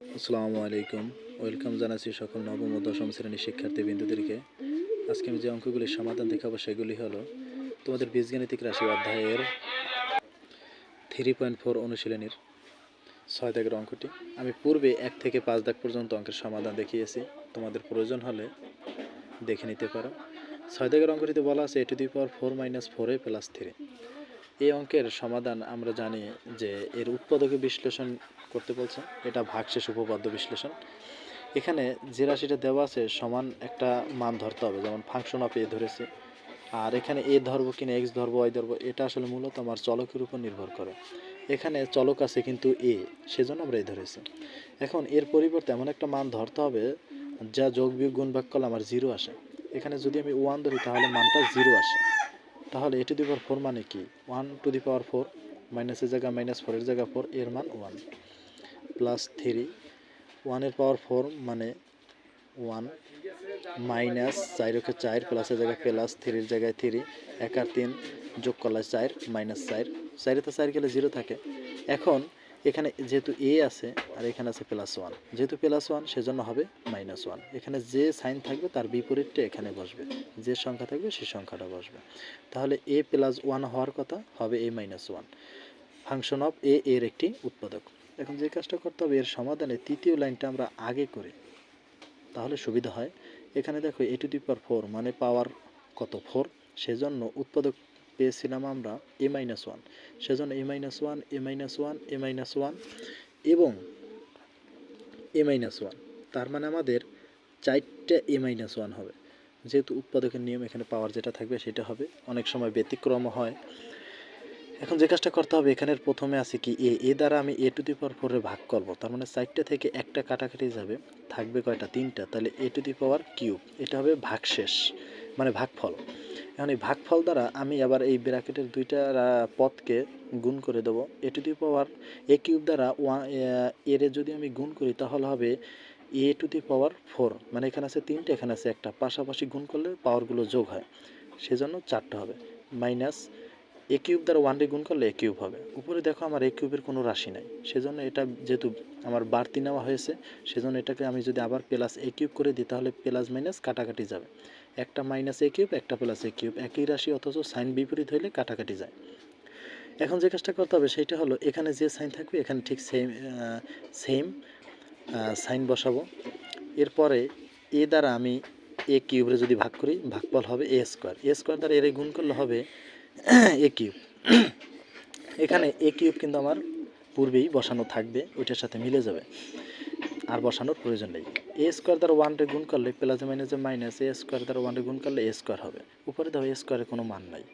আসসালামু আলাইকুম। ওয়েলকাম জানাচ্ছি সকল নবম ও দশম শ্রেণির শিক্ষার্থী বিন্দুদেরকে আজকে আমি যে অঙ্কগুলির সমাধান দেখাবো সেগুলি হলো, তোমাদের বীজগাণিতিক রাশি অধ্যায়ের থ্রি পয়েন্ট ফোর অনুশীলনীর ছয় দাগের অঙ্কটি। আমি পূর্বে এক থেকে পাঁচ দাগ পর্যন্ত অঙ্কের সমাধান দেখিয়েছি। তোমাদের প্রয়োজন হলে দেখে নিতে পারো। ছয় দাগের অঙ্কটিতে বলা আছে, a to the power four minus four a plus three এই অঙ্কের সমাধান আমরা জানি যে এর উৎপাদকে বিশ্লেষণ করতে বলছে। এটা ভাগশেষ উপপাদ্য বিশ্লেষণ। এখানে যে রাশিটা দেওয়া আছে সমান একটা মান ধরতে হবে, যেমন ফাংশন অফ এ ধরেছে। আর এখানে এ ধরবো কিনা এক্স ধরবো ওয়াই ধরবো, এটা আসলে মূলত আমার চলকের উপর নির্ভর করে। এখানে চলক আছে কিন্তু এ সেজন্য আমরা এ ধরেছি। এখন এর পরিবর্তে এমন একটা মান ধরতে হবে যা যোগ বিয়োগ গুণ ভাগ করলে আমার জিরো আসে। এখানে যদি আমি ওয়ান ধরি তাহলে মানটা জিরো আসে। তাহলে এ টু দি পাওয়ার ফোর মানে কি? One to the power four মাইনাসের জায়গা মাইনাস ফোরের জায়গা ফোর এর মান ওয়ান প্লাস থ্রি ওয়ানের পাওয়ার ফোর মানে ওয়ান মাইনাস চারকে চার প্লাসের জায়গায় প্লাস থ্রির জায়গায় থ্রি এক আর তিন যোগ করলে চার মাইনাস চার। চারিতে চার গেলে জিরো থাকে। এখন এখানে যেহেতু এ আছে আর এখানে আছে প্লাস ওয়ান যেহেতু প্লাস ওয়ান সেজন্য হবে মাইনাস ওয়ান এখানে যে সাইন থাকবে তার বিপরীতটা এখানে বসবে। যে সংখ্যা থাকবে সেই সংখ্যাটা বসবে। তাহলে এ প্লাস ওয়ান হওয়ার কথা হবে a minus one function of a এর একটি উৎপাদক। এখন যে কাজটা করতে হবে, এর সমাধানে তৃতীয় লাইনটা আমরা আগে করি। তাহলে সুবিধা হয়। এখানে দেখো এ টু দি পাওয়ার ফোর মানে পাওয়ার কত? ফোর সেজন্য উৎপাদক পেয়েছিলাম আমরা এ মাইনাস ওয়ান সেজন্য a minus one a minus one a minus one এবং এ মাইনাস ওয়ান তার মানে আমাদের চারটে এ মাইনাস ওয়ান হবে। যেহেতু উৎপাদকের নিয়ম এখানে পাওয়ার যেটা থাকবে সেটা হবে। অনেক সময় ব্যতিক্রম হয়। এখন যে কাজটা করতে হবে, এখানের প্রথমে আছে কি, এ এ দ্বারা আমি এ টু দি পাওয়ার ফোরে ভাগ করব। তার মানে চারটে থেকে একটা কাটাকাটি যাবে, থাকবে কয়টা? তিনটা। তাহলে এ টু দি পাওয়ার কিউব এটা হবে ভাগশেষ। মানে ভাগফল। এখন এই ভাগফল দ্বারা আমি আবার এই ব্র্যাকেটের দুইটা পদকে গুণ করে দেবো। A to the power a cube দ্বারা ওয়ানের যদি আমি গুণ করি, তাহলে হবে এ টু দি পাওয়ার ফোর। মানে এখানে আছে তিনটে, এখানে আছে একটা। পাশাপাশি গুণ করলে পাওয়ারগুলো যোগ হয়। সেজন্য চারটা হবে। মাইনাস এ কিউব দ্বারা ওয়ান ডে গুণ করলে এ কিউব হবে। উপরে দেখো আমার এ কিউবের কোনো রাশি নাই। সেজন্য এটা যেহেতু আমার বাড়তি নেওয়া হয়েছে, সেজন্য এটাকে আমি যদি আবার প্লাস এ কিউব করে দিই, তাহলে প্লাস মাইনাস কাটাকাটি যাবে। একটা মাইনাস এ কিউব একটা প্লাস এ কিউব একই রাশি অথচ সাইন বিপরীত হইলে কাটাকাটি যায়। এখন যে কাজটা করতে হবে সেটা হলো, এখানে যে সাইন থাকবে, এখানে ঠিক সেম সেম সাইন বসাবো। এরপরে এ দ্বারা আমি এ কিউবরে যদি ভাগ করি, ভাগফল হবে এ স্কোয়ার এ স্কোয়ার দ্বারা এর গুণ করলে হবে এ কিউব এখানে এ কিউব কিন্তু আমার পূর্বেই বসানো থাকবে, ওইটার সাথে মিলে যাবে। আর বসানোর প্রয়োজন নেই। এ স্কোয়ার দ্বারা ওয়ানটে গুণ করলে প্লাস মাইনাসে মাইনাস এ স্কোয়ার দ্বারা ওয়ানটে গুণ করলে এ স্কোয়ার হবে। উপরে দেখো এ স্কোয়ারের কোনো মান নাই।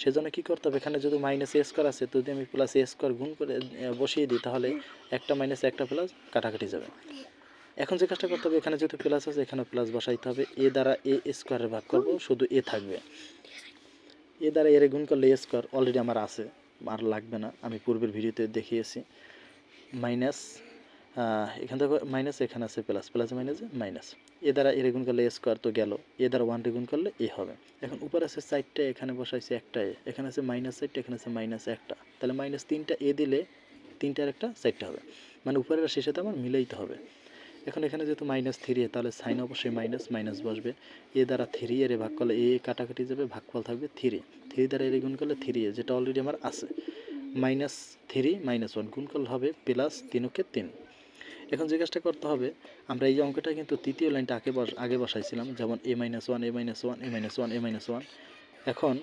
সেজন্য কী করতে হবে? এখানে যদি মাইনাস এ স্কোয়ার আছে যদি আমি প্লাস এ স্কোয়ার গুণ করে বসিয়ে দিই, তাহলে একটা মাইনাস একটা প্লাস কাটাকাটি যাবে। এখন যে কাজটা করতে হবে, এখানে যেহেতু প্লাস আছে এখানে প্লাস বসাইতে হবে। এ দ্বারা এ স্কোয়ারে ভাগ করব, শুধু এ থাকবে। এ দ্বারা এর গুণ করলে এ স্কোয়ার অলরেডি আমার আছে, আর লাগবে না। আমি পূর্বের ভিডিওতে দেখিয়েছি। মাইনাস এখান থেকে মাইনাস এখানে আছে প্লাস প্লাস মাইনাসে মাইনাস এ দ্বারা এর গুণ করলে এ স্কোয়ার তো গেল। এ দ্বারা ওয়ান গুণ করলে এ হবে। এখন উপরে আছে চারটে এখানে বসাইছে একটা এ এখানে আছে মাইনাস চারটে এখানে আছে মাইনাস একটা। তাহলে মাইনাস তিনটা এ দিলে তিনটার একটা চারটে হবে। মানে উপরের আর শেষেতে আমার মিলাইতে হবে। এখন এখানে যেহেতু মাইনাস থ্রি এ তাহলে সাইন অবশ্যই মাইনাস মাইনাস বসবে। এ দ্বারা থ্রি এর ভাগ করলে এ কাটাকাটি যাবে, ভাগফল থাকবে থ্রি থ্রি দ্বারা এর গুণ করলে থ্রি এ যেটা অলরেডি আমার আছে। মাইনাস থ্রি মাইনাস ওয়ান গুণ করলে হবে প্লাস তিনকে তিন। এখন যে করতে হবে, আমরা এই অঙ্কটা কিন্তু তৃতীয় লাইনটা আগে বস, আগে বসাইছিলাম, যেমন a minus one a minus one a minus one a minus one এখন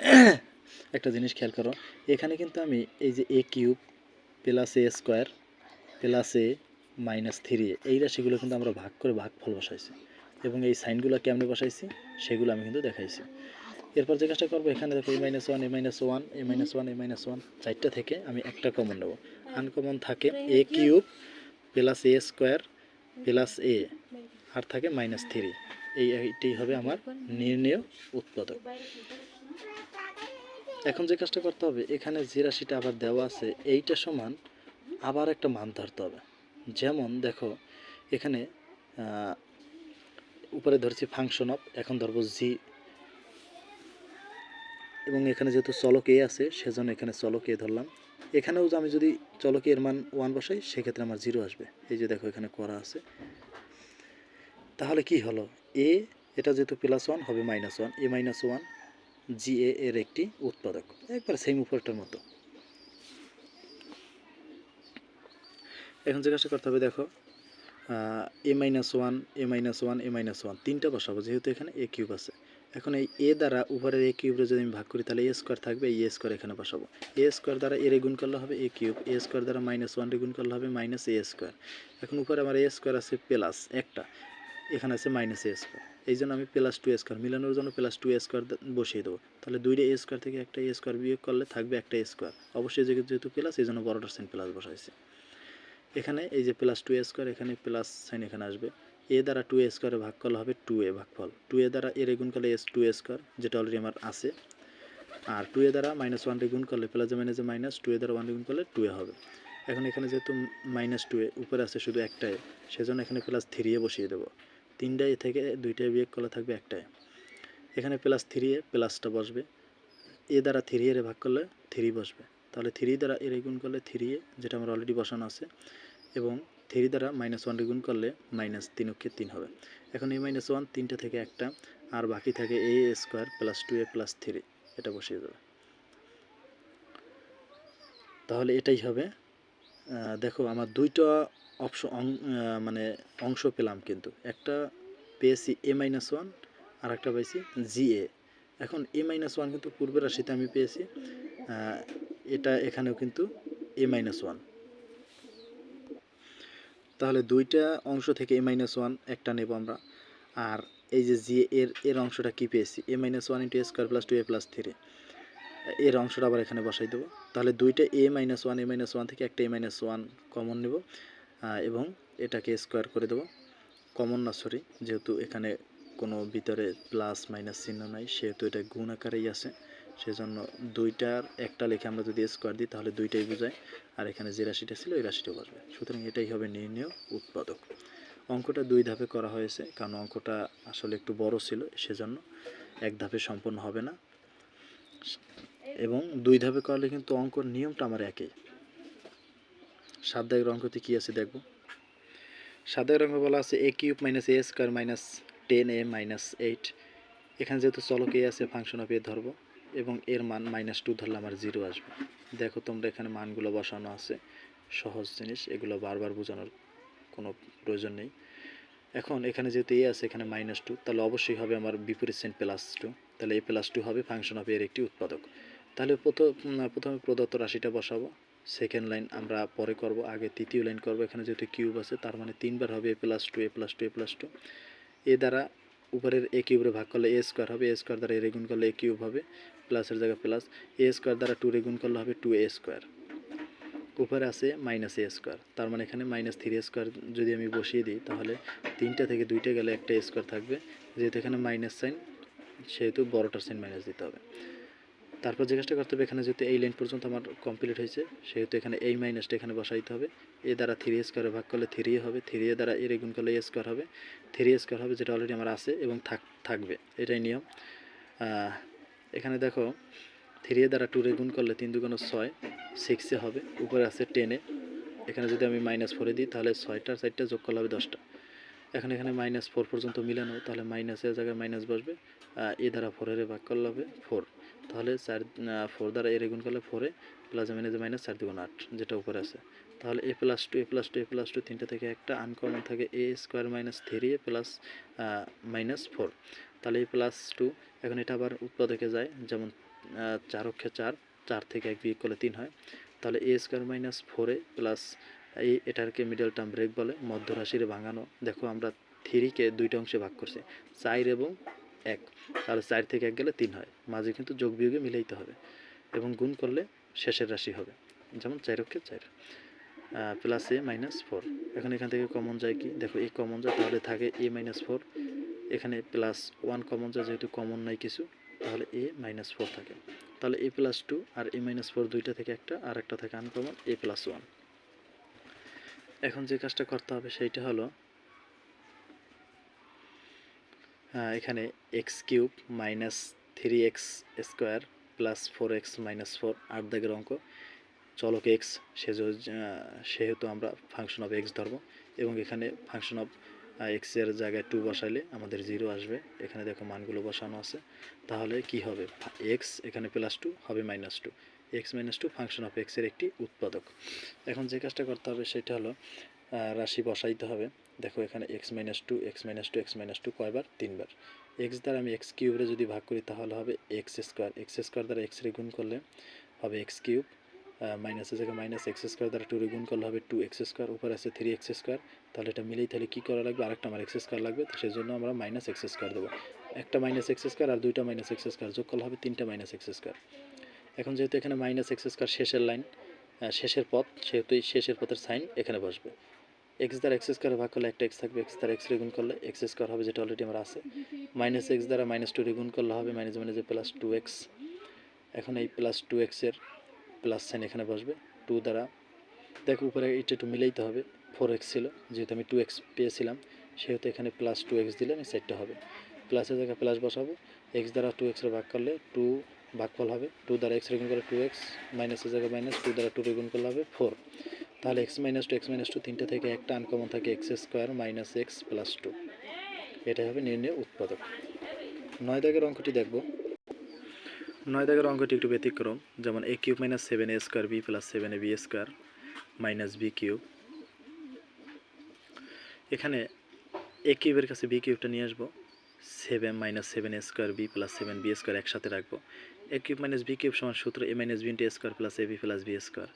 একটা জিনিস খেয়াল করো, এখানে কিন্তু আমি এই যে a cube plus a square plus a minus three এই রাশিগুলো কিন্তু আমরা ভাগ করে ভাগ ফল বসাইছি। এবং এই সাইনগুলো কেমনে বসাইছি, সেগুলো আমি কিন্তু দেখাইছি। এরপর যে কাজটা করব, এখানে দেখো, a minus one a minus one a minus one a minus one চারটা থেকে আমি একটা কমন নেব। আনকমন থাকে a cube plus a square plus a আর থাকে মাইনাস থ্রি এই এইটাই হবে আমার নির্ণয় উৎপাদক। এখন যে কাজটা করতে হবে, এখানে যে রাশিটা আবার দেওয়া আছে, এইটা সমান আবার একটা মান ধরতে হবে। যেমন দেখো, এখানে উপরে ধরছি ফাংশন অফ এখন ধরবো জি এবং এখানে যেহেতু চলক এ আছে, সেজন্য এখানে চলক এ ধরলাম। এখানেও আমি যদি চলকে এর মান ওয়ান বসাই, সেক্ষেত্রে আমার জিরো আসবে। এই যে দেখো এখানে করা আছে। তাহলে কি হলো? এ এটা যেহেতু প্লাস ওয়ান হবে minus one a minus one g a এর একটি উৎপাদক। একবার সেম উপরটার মতো। এখন কাজটা করতে হবে, দেখো a minus one a minus one a minus one তিনটা বসাবো, যেহেতু এখানে এ কিউব আছে। এখন এই এ দ্বারা উপরের এ কিউবরে যদি আমি ভাগ করি, তাহলে এ স্কোয়ার থাকবে, এই এ স্কোয়ার এখানে বসাবো। এ স্কোয়ার দ্বারা এর গুণ করলে হবে এ কিউব এ স্কোয়ার দ্বারা মাইনাস ওয়ান গুণ করলে হবে মাইনাস এ স্কোয়ার এখন উপরে আমার এ স্কোয়ার আছে প্লাস একটা, এখানে আছে মাইনাস এ স্কোয়ার এই জন্য আমি প্লাস টু স্কোয়ার মিলানোর জন্য প্লাস টু স্কোয়ার বসিয়ে দেবো। তাহলে দুইটা এ স্কোয়ার থেকে একটা এ স্কোয়ার বিয়োগ করলে থাকবে একটা স্কোয়ার অবশ্যই যেহেতু যেহেতু প্লাস এই জন্য বড়টার সাইন প্লাস বসাইছে। এখানে এই যে প্লাস টু স্কোয়ার এখানে প্লাস সাইন এখানে আসবে। এ দ্বারা টু এ স্কোয়ারে ভাগ করলে হবে টু এ ভাগফল। টু এ দ্বারা এর গুণ করলে এস টু এ স্কোয়ার যেটা অলরেডি আমার আছে। আর টু এ দ্বারা মাইনাস ওয়ান গুণ করলে প্লাসে মাইনাসে মাইনাস টু এ দ্বারা ওয়ান গুণ করলে টু এ হবে। এখন এখানে যেহেতু মাইনাস টু এ উপরে আছে শুধু একটাই, সেজন্য এখানে প্লাস থ্রি এ বসিয়ে দেবো। তিনটায় থেকে দুইটায় বিয়োগ করলে থাকবে একটাই। এখানে প্লাস থ্রি এ প্লাসটা বসবে। এ দ্বারা থ্রি এর ভাগ করলে থ্রি বসবে। তাহলে থ্রি দ্বারা এর গুণ করলে থ্রি এ যেটা আমার অলরেডি বসানো আছে। এবং থ্রি দ্বারা মাইনাস ওয়ান গুণ করলে মাইনাস তিন অক্ষে তিন হবে। এখন এই মাইনাস ওয়ান তিনটা থেকে একটা, আর বাকি থাকে a square plus two a plus three এটা বসিয়ে দেবে। তাহলে এটাই হবে। দেখো আমার দুইটা অপশন মানে অংশ পেলাম কিন্তু। একটা পেয়েছি এ মাইনাস ওয়ান আর একটা পেয়েছি জি এ এখন এ মাইনাস ওয়ান কিন্তু পূর্বের রাশিতে আমি পেয়েছি এটা এখানেও কিন্তু এ মাইনাস ওয়ান তাহলে দুইটা অংশ থেকে এ মাইনাস ওয়ান একটা নেব আমরা। আর এই যে জি এর এর অংশটা কী পেয়েছি? A minus one into a square plus two a plus three এর অংশটা আবার এখানে বসাই দেবো। তাহলে দুইটা a minus one a minus one থেকে একটা এ মাইনাস ওয়ান কমন নেব। এবং এটাকে স্কোয়ার করে দেবো। কমন না সরি যেহেতু এখানে কোনো ভিতরে প্লাস মাইনাস চিহ্ন নাই, সেহেতু এটা গুণ আকারেই আছে। সেজন্য দুইটার একটা লেখে আমরা যদি স্কোয়ার দিই, তাহলে দুইটাই বোঝায়। আর এখানে যে রাশিটা ছিল ওই রাশিটা বসবে। সুতরাং এটাই হবে নির্ণয় উৎপাদক। অঙ্কটা দুই ধাপে করা হয়েছে, কারণ অঙ্কটা আসলে একটু বড় ছিল, সেজন্য এক ধাপে সম্পন্ন হবে না। এবং দুই ধাপে করলে কিন্তু অঙ্কর নিয়মটা আমার একই। দাগের অঙ্কতে কী আছে দেখব? দাগের অঙ্ক বলা আছে a cube minus a square minus ten a minus eight. এখানে যেহেতু চলক এ আছে, ফাংশন অফ এ ধরবো। এবং এর মান মাইনাস টু ধরলে আমার জিরো আসবে। দেখো তোমরা এখানে মানগুলো বসানো আছে। সহজ জিনিস, এগুলো বারবার বোঝানোর কোনো প্রয়োজন নেই। এখন এখানে যেহেতু এ আছে, এখানে মাইনাস টু তাহলে অবশ্যই হবে আমার বিপরীত সেন্ট প্লাস টু তাহলে এ প্লাস টু হবে ফাংশন অফ এর একটি উৎপাদক। তাহলে প্রথম প্রথমে প্রদত্ত রাশিটা বসাবো। সেকেন্ড লাইন আমরা পরে করব, আগে তৃতীয় লাইন করব। এখানে যেহেতু কিউব আছে, তার মানে তিনবার হবে a plus two a plus two a plus two a দ্বারা উপরের এ কিউবরে ভাগ করলে এ স্কোয়ার হবে। এ স্কোয়ার দ্বারা এ গুণ করলে এ কিউব হবে। প্লাসের জায়গায় প্লাস এ স্কোয়ার দ্বারা টু গুণ করলে হবে টু এ স্কোয়ার। উপরে আছে মাইনাস এ স্কোয়ার। তার মানে এখানে মাইনাস থ্রি স্কোয়ার যদি আমি বসিয়ে দিই, তাহলে তিনটা থেকে দুইটা গেলে একটা স্কোয়ার থাকবে। যেহেতু এখানে মাইনাস সাইন সেহেতু বড়টার সাইন মাইনাস দিতে হবে। তারপর যে কাজটা করতে হবে, এখানে যেহেতু এই লাইন পর্যন্ত আমার কমপ্লিট হয়েছে, সেহেতু এখানে এই মাইনাসটা এখানে বসাইতে হবে। এ দ্বারা থ্রি স্কোয়ারে ভাগ করলে থ্রি হবে থ্রি এ দ্বারা এর গুণ করলে এ স্কোয়ার হবে। থ্রি স্কোয়ার হবে, যেটা অলরেডি আমার আছে এবং থাক, থাকবে। এটাই নিয়ম। এখানে দেখো থ্রি দ্বারা টুরে গুণ করলে তিন দুগুণ ছয় সিক্সে হবে, উপরে আছে টেনে এখানে যদি আমি মাইনাস ফোরে দিই, তাহলে ছয়টার সাইডটা যোগ করলে হবে দশটা। এখন এখানে মাইনাস ফোর পর্যন্ত মিলানো, তাহলে মাইনাসের জায়গায় মাইনাস বসবে এ দ্বারা ফোরের ভাগ করলে হবে ফোর তাহলে চার ফোর দ্বারা এর গুণ করলে ফোরে প্লাস এ মাইনাস মাইনাস চার দুগুণ আট, যেটা উপরে আছে। তাহলে a plus two a plus two a plus two তিনটা থেকে একটা আনকমন থাকে a square minus three a plus minus four তাহলে এ প্লাস টু এখন এটা আবার উৎপাদকে যায়, যেমন চার অক্ষে চার চার থেকে এক বিয়োগ করলে তিন হয়। তাহলে এ স্কোয়ার মাইনাস ফোরে প্লাস এই এটাকে মিডল টার্ম ব্রেক বলে মধ্য রাশিরে ভাঙানো। দেখো আমরা থ্রিকে দুইটা অংশে ভাগ করছি, চার এবং এক। তাহলে চার থেকে এক গেলে তিন হয়। মাঝে কিন্তু যোগ বিয়োগে মিলাইতে হবে এবং গুণ করলে শেষের রাশি হবে। যেমন চার অক্ষে চার প্লাস এ মাইনাস ফোর এখন এখান থেকে কমন যায় কি? দেখো এই কমন যায়, তাহলে থাকে এ মাইনাস ফোর এখানে প্লাস ওয়ান কমন যায় যেহেতু কমন নাই কিছু, তাহলে এ মাইনাস ফোর থাকে। তাহলে এ প্লাস টু আর এ মাইনাস ফোর দুইটা থেকে একটা, আর একটা থাকে আনকমন এ প্লাস ওয়ান এখন যে কাজটা করতে হবে সেইটা হলো এখানে x cube minus three x square plus four x minus four আট দাগের অঙ্ক। চলক এক্স সেহেতু আমরা ফাংশন অফ এক্স ধরবো এবং এখানে ফাংশন অফ এক্সের জায়গায় টু বসাইলে আমাদের জিরো আসবে। এখানে দেখো মানগুলো বসানো আছে। তাহলে কি হবে? এক্স এখানে প্লাস টু হবে minus two x minus two function of এক্সের একটি উৎপাদক। এখন যে কাজটা করতে হবে সেটা হলো রাশি বসাইতে হবে। দেখো এখানে x minus two x minus two x minus two কয়বার? তিনবার। এক্স দ্বারা আমি এক্স কিউবরে যদি ভাগ করি তাহলে হবে এক্স স্কোয়ার এক্স স্কোয়ার দ্বারা এক্স রে গুণ করলে হবে এক্স কিউব মাইনাসের জায়গায় মাইনাস এক্স স্কোয়ার দ্বারা টু গুণ করলে হবে টু এক্স স্কোয়ার উপরে আছে থ্রি এক্স স্কোয়ার তাহলে এটা মিলেই তাহলে কী করা লাগবে? আরেকটা আমার এক্স স্কোয়ার লাগবে, তো সেই জন্য আমরা মাইনাস এক্স স্কোয়ার দেবো। একটা মাইনাস এক্স স্কোয়ার আর দুইটা মাইনাস এক্স স্কোয়ার যোগ করলে হবে তিনটা মাইনাস এক্স স্কোয়ার এখন যেহেতু এখানে মাইনাস এক্স স্কোয়ার শেষের লাইন শেষের পথ, সেহেতু শেষের পথের সাইন এখানে বসবে। এক্স দ্বারা এক্স স্কোয়ারে ভাগ করলে একটা এক্স থাকবে এক্স দ্বারা এক্স রে গুণ করলে এক্স স্কোয়ার হবে যেটা অলরেডি আমার আছে। মাইনাস এক্স দ্বারা মাইনাস টু রে গুণ করলে হবে মাইনাস মাইনাসে প্লাস টু এক্স এখন এই প্লাস টু এক্সের প্লাস সাইন এখানে বসবে টু দ্বারা। দেখো উপরে এটা একটু মিলাইতে হবে ফোর এক্স ছিল, যেহেতু আমি টু এক্স পেয়েছিলাম, সেহেতু এখানে প্লাস টু এক্স দিলে আমি সেটটা হবে। প্লাসের জায়গায় প্লাস বসাবো এক্স দ্বারা টু এক্সের ভাগ করলে টু ভাগফল হবে টু দ্বারা এক্স গুণ করলে টু এক্স মাইনাসের জায়গায় মাইনাস টু দ্বারা টু গুণ করলে হবে ফোর তাহলে x minus two x minus two তিনটে থেকে একটা আনকমন থাকে x square minus x plus two এটাই হবে নির্ণয় উৎপাদক। নয় দাগের অঙ্কটি দেখব। নয় দাগের অঙ্কটি একটু ব্যতিক্রম, যেমন a cube minus seven a square b plus seven a b square minus b cube এখানে এ কিউবের কাছে বি কিউবটা নিয়ে আসব। Seven minus seven a square b plus seven b square একসাথে রাখব। A cube minus b cube সমান সূত্র a minus b into square plus a b plus b square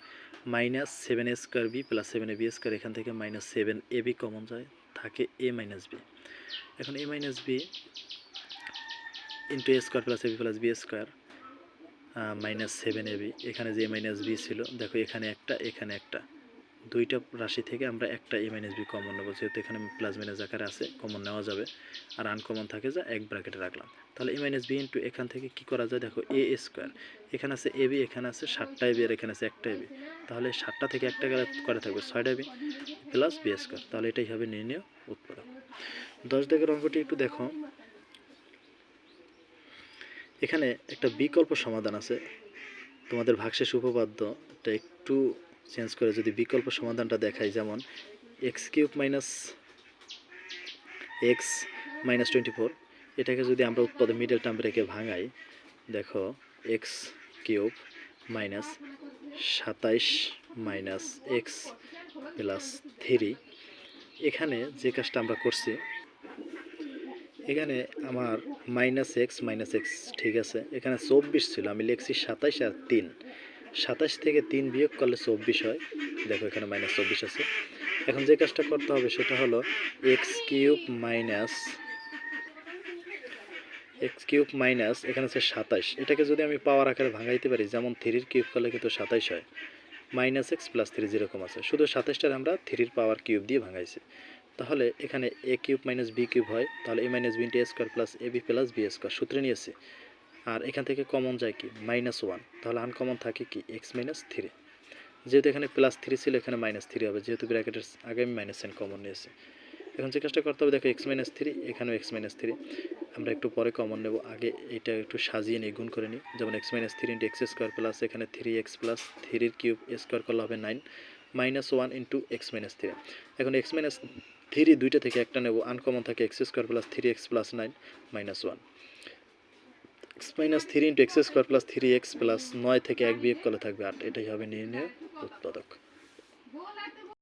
minus seven a square b plus seven a b square এখান থেকে minus seven a b common যায়, থাকে এ minus B এখন a minus b into a square plus a b plus b square minus seven a b এখানে যে minus B ছিল, দেখো এখানে একটা এখানে একটা। দুইটা রাশি থেকে আমরা একটা এ মাইনাস বি কমন নেব, যেহেতু এখানে প্লাস মাইনাস আকারে আছে কমন নেওয়া যাবে। আর আনকমন থাকে যা এক ব্র্যাকেটে রাখলাম। তাহলে এ মাইনাস বি ইন্টু এখান থেকে কী করা যায়? দেখো এ স্কোয়ার এখানে আছে এ বি এখানে আছে সাতটা এ বি আর এখানে আছে একটা এ বি তাহলে সাতটা থেকে একটা গেলে করে থাকবে ছয়টা বি প্লাস বি স্কোয়ার তাহলে এটাই হবে নির্ণয় উৎপাদক। দশ দাগের অঙ্কটি একটু দেখো। এখানে একটা বিকল্প সমাধান আছে। তোমাদের ভাগশেষ উপপাদ্যটা একটু চেঞ্জ করে যদি বিকল্প সমাধানটা দেখাই, যেমন x cube minus x minus twenty four এটাকে যদি আমরা উৎপাদন মিডল টার্ম রেখে ভাঙাই, দেখো এক্স কিউব মাইনাস সাতাইশ মাইনাস এক্স প্লাস থ্রি এখানে যে কাজটা আমরা করছি এখানে আমার মাইনাস এক্স মাইনাস এক্স ঠিক আছে? এখানে চব্বিশ ছিল, আমি লিখছি সাতাইশ আর তিন। সাতাশ থেকে তিন বিয়োগ করলে চব্বিশ হয়। দেখো এখানে মাইনাস চব্বিশ আছে। এখন যে কাজটা করতে হবে সেটা হলো x cube minus x cube minus এখানে হচ্ছে সাতাশ এটাকে যদি আমি পাওয়ার আকারে ভাঙাইতে পারি, যেমন থ্রির কিউব করলে কিন্তু সাতাইশ হয়। মাইনাস এক্স প্লাস থ্রি যেরকম আছে। শুধু সাতাশটার আমরা থ্রির পাওয়ার কিউব দিয়ে ভাঙাইছি। তাহলে এখানে a cube minus b cube হয়, তাহলে a minus b into square plus a b plus b square সূত্রে নিয়েছে। আর এখান থেকে কমন যায় কি? মাইনাস ওয়ান তাহলে আনকমন থাকে কি? এক্স মাইনাস থ্রি যেহেতু এখানে প্লাস থ্রি ছিল, এখানে মাইনাস থ্রি হবে, যেহেতু ব্র্যাকেটের আগে আমি মাইনাস সাইন কমন নিয়েছি। এখন যে কাজটা করতে হবে, দেখো এক্স মাইনাস থ্রি এখানেও এক্স মাইনাস থ্রি আমরা একটু পরে কমন নেব, আগে এটা একটু সাজিয়ে নিই গুণ করে নিই। যেমন x minus three into x square plus এখানে থ্রি এক্স প্লাস থ্রির কিউব স্কোয়ার করলে হবে nine minus one into x minus three এখন এক্স মাইনাস থ্রি দুইটা থেকে একটা নেব। আনকমন থাকে x square plus three x plus nine minus one x minus three into x square plus three x plus নয় থেকে এক বিয়োগ করলে থাকবে আট। এটাই হবে নির্ণয় উৎপাদক।